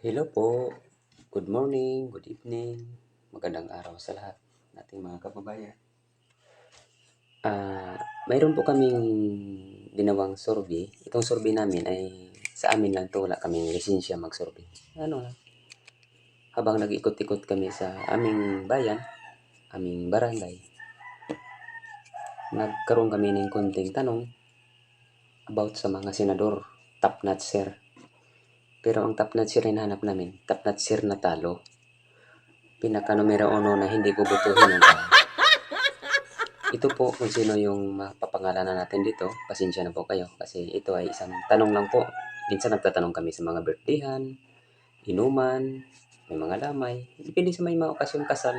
Hello po. Good morning, good evening. Magandang araw sa lahat nating mga kababayan. Ah, mayroon po kaming ginawang survey. Itong survey namin ay sa amin lang to, wala kaming lisensya mag-survey. Ano lang. Habang nag-ikot-ikot kami sa aming bayan, aming barangay, nagkaroon kami ng konting tanong about sa mga senador, top notcher. Pero ang top notcher na hinahanap namin, top notcher na talo. Pinaka numero uno na hindi bubutuhin ng tao. Ito po kung sino yung mapapangalanan natin dito. Pasensya na po kayo kasi ito ay isang tanong lang po. Minsan nagtatanong kami sa mga birthdayhan, inuman, may mga lamay. Depende sa may mga okasyon kasal.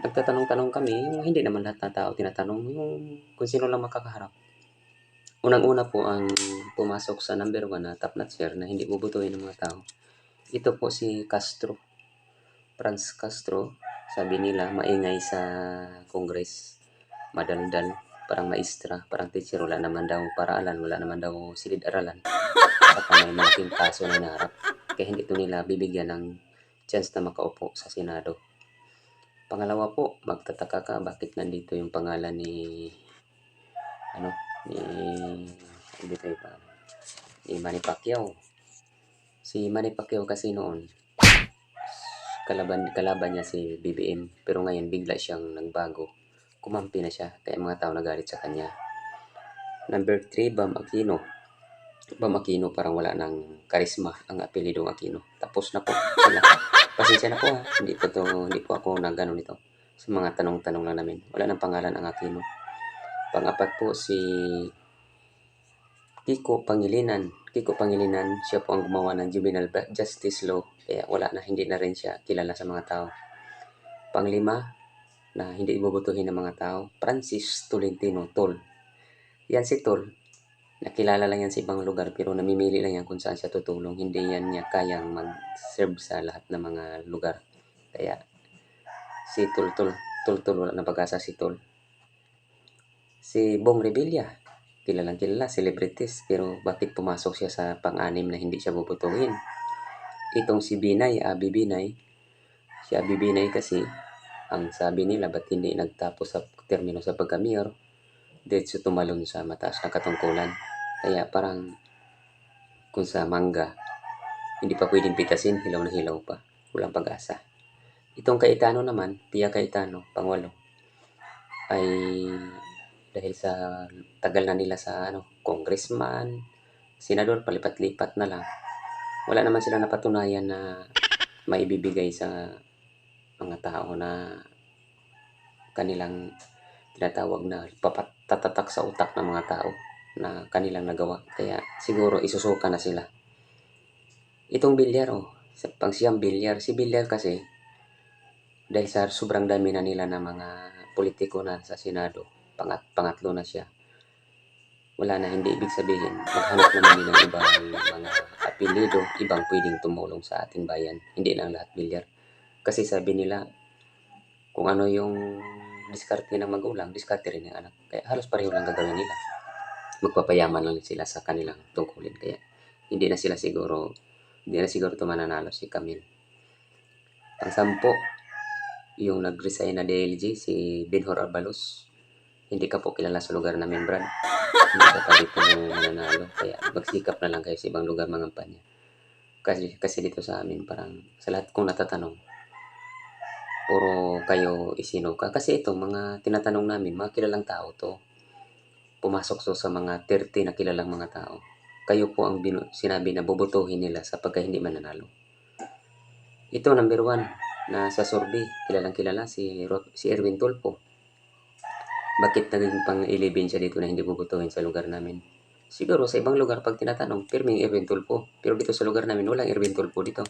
Nagtatanong-tanong kami, yung hindi naman lahat ng tao tinatanong, yung kung sino lang makakaharap. Unang-una po ang pumasok sa number one na top notcher na hindi bubutuhin ng mga tao. Ito po si Castro. Franz Castro. Sabi nila, maingay sa Congress. Madaldal. Parang maestra, parang teacher. Wala naman daw paraalan. Wala naman daw silid-aralan. Saka may malaking kaso na inaharap. Kaya hindi ito nila bibigyan ng chance na makaupo sa Senado. Pangalawa po, magtataka ka bakit nandito yung pangalan ni ano ni hindi tayo pa ni Manny Pacquiao. Si Manny Pacquiao kasi noon kalaban kalaban niya si BBM pero ngayon bigla siyang nagbago. Kumampi na siya kaya mga tao nagalit sa kanya. Number 3, Bam Aquino. Bam Aquino parang wala ng karisma ang apelidong Aquino. Tapos na po sila. Pasensya na po ha. Hindi po to, hindi po ako nagano nito. Sa mga tanong-tanong lang namin. Wala nang pangalan ang Aquino. Pang-apat po si Kiko Pangilinan. Kiko Pangilinan, siya po ang gumawa ng juvenile justice law. Kaya wala na, hindi na rin siya kilala sa mga tao. Panglima, na hindi ibubutuhin ng mga tao, Francis Tolentino, Tol. Yan si Tol, nakilala lang yan sa ibang lugar pero namimili lang yan kung saan siya tutulong. Hindi yan niya kayang mag-serve sa lahat ng mga lugar. Kaya si Tol Tol, Tol Tol, wala na pag-asa si Tol. Si Bong Revilla, kilalang kilala, celebrities, pero bakit pumasok siya sa pang-anim na hindi siya bubutuhin? Itong si Binay, Abi Binay, si Abi Binay kasi, ang sabi nila, ba't hindi nagtapos sa termino sa pagka-mayor? Diretso tumalon sa mataas na katungkulan. Kaya parang, kung sa mangga, hindi pa pwedeng pitasin, hilaw na hilaw pa. Walang pag-asa. Itong Kaitano naman, Pia Kaitano, pangwalo, ay dahil sa tagal na nila sa ano, congressman, senador, palipat-lipat na lang. Wala naman sila napatunayan na maibibigay sa mga tao na kanilang tinatawag na papatatatak sa utak ng mga tao na kanilang nagawa. Kaya siguro isusuka na sila. Itong bilyar, oh, pang siyang bilyar, si bilyar kasi, dahil sa sobrang dami na nila na mga politiko na sa Senado, pangat, pangatlo na siya. Wala na, hindi ibig sabihin, maghanap naman din ng ibang mga apelido, ibang pwedeng tumulong sa ating bayan. Hindi lang lahat bilyar. Kasi sabi nila, kung ano yung diskarte ng magulang, diskarte rin ng anak. Kaya halos pareho lang gagawin nila. Magpapayaman lang sila sa kanilang tungkulin. Kaya hindi na sila siguro, hindi na siguro ito mananalo si Camille. Pang-sampo, yung nag-resign na DLG, si Benhor Arbalos. Hindi ka po kilala sa lugar namin, Brad. Hindi ka pa dito mananalo. Kaya magsikap na lang kayo sa ibang lugar mga kampanya. Kasi, kasi dito sa amin, parang sa lahat kong natatanong, puro kayo isino ka. Kasi ito, mga tinatanong namin, mga kilalang tao to. Pumasok so sa mga 30 na kilalang mga tao. Kayo po ang binu- sinabi na bubutuhin nila sa pagka hindi mananalo. Ito, number one, na sa survey, kilalang kilala si, Ro- si Erwin Tulpo. Bakit naging pang 11 siya dito na hindi bubutuhin sa lugar namin? Siguro sa ibang lugar pag tinatanong, pirming Erwin Tulpo. Pero dito sa lugar namin, walang Erwin Tulpo dito.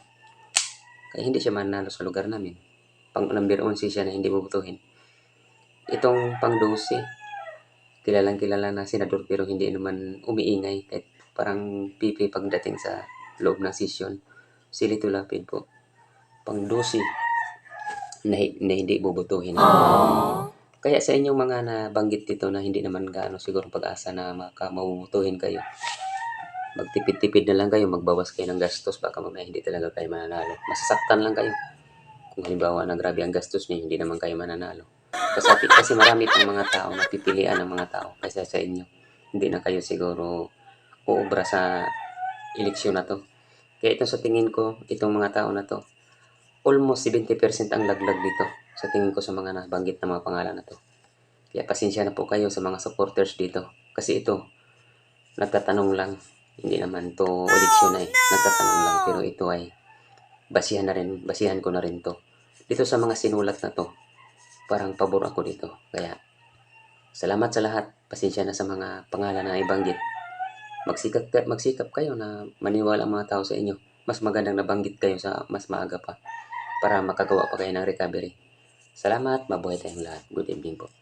Kaya hindi siya manalo sa lugar namin pang number 11 siya na hindi bubutuhin. Itong pang 12, kilalang kilala na senador pero hindi naman umiingay kahit parang pipi pagdating sa loob ng session. Si Lito Lapid po. Pang 12 na, na hindi bubutuhin. Kaya sa inyong mga nabanggit dito na hindi naman gaano siguro pag-asa na maka mabubutuhin kayo. magtipid-tipid na lang kayo, magbawas kayo ng gastos, baka mamaya hindi talaga kayo mananalo. Masasaktan lang kayo. Kung halimbawa na grabe ang gastos niyo, hindi naman kayo mananalo. Kasi, kasi marami pang mga tao, napipilian ng mga tao kaysa sa inyo. Hindi na kayo siguro uubra sa eleksyon na to. Kaya ito sa tingin ko, itong mga tao na to, almost 70% ang laglag dito sa tingin ko sa mga nabanggit na mga pangalan na to. Kaya pasensya na po kayo sa mga supporters dito. Kasi ito, nagtatanong lang. Hindi naman to eleksyon na eh. Nagtatanong lang. Pero ito ay basihan na rin, basihan ko na rin to. Dito sa mga sinulat na to, parang pabor ako dito. Kaya, salamat sa lahat. Pasensya na sa mga pangalan na ibanggit. Magsikap, magsikap kayo na maniwala ang mga tao sa inyo. Mas magandang nabanggit kayo sa mas maaga pa para makagawa pa kayo ng recovery. Salamat, mabuhay tayong lahat. Good evening po.